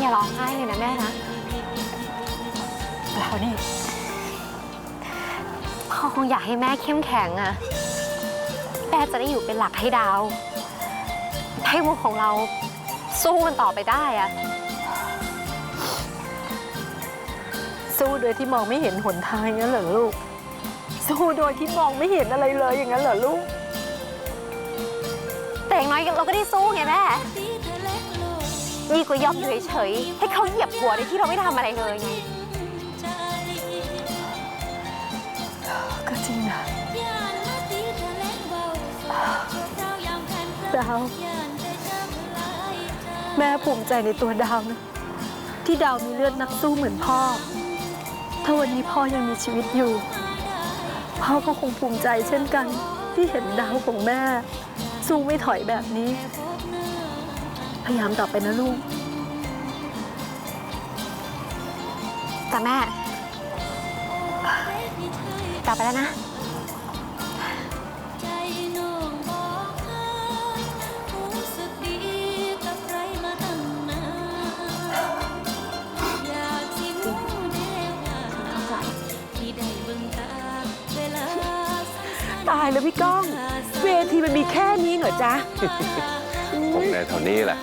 อย่าร้องไห้เลยนะแม่นะแล้วนี่พ่อคงอยากให้แม่เข้มแข็งอะแม่จะได้อยู่เป็นหลักให้ดาว ให้วงของเราสู้กันต่อไปได้อะสู้โดยที่มองไม่เห็นหนทางอย่างนั้นเหรอลูก สู้โดยที่มองไม่เห็นอะไรเลยอย่างนั้นเหรอลูก แต่อย่างน้อยเราก็ได้สู้ไงแม่ ดีกว่ายอมอยู่เฉยๆให้เขาเหยียบหัวในที่เราไม่ทำอะไรเลยไงก็จริงนะดาว แม่ภูมิใจในตัวดาวนะที่ดาวมีเลือดนักสู้เหมือนพ่อ ถ้าวันนี้พ่อยังมีชีวิตอยู่ พ่อก็คงภูมิใจเช่นกันที่เห็นดาวของแม่ สู้ไม่ถอยแบบนี้ พยายามต่อไปนะลูก แต่แม่ กลับไปแล้วนะใจน้องบอกค่ะรู้สึกดีกับใครมาตั้งนานอยากสิรู้แน่ว่าที่ได้เบิ่งตาเวลาสั้นตายแล้วพี่ก้องๆเวทีมันมีแค่นี้เหรอจ๊ะ คงในแถวนี้แหละ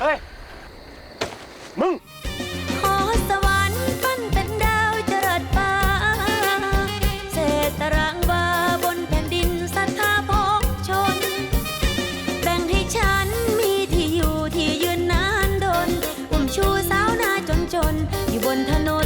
เฮ้ย มึง ขอสวรรค์ปั้นเป็นดาวจรัสฟ้าเศษตรางวาบนแผ่นดินสัทธาพอชน แบ่งให้ฉันมีที่อยู่ที่ยืนนานดนอุ้มชูสาวนาจนจน อยู่บนถนน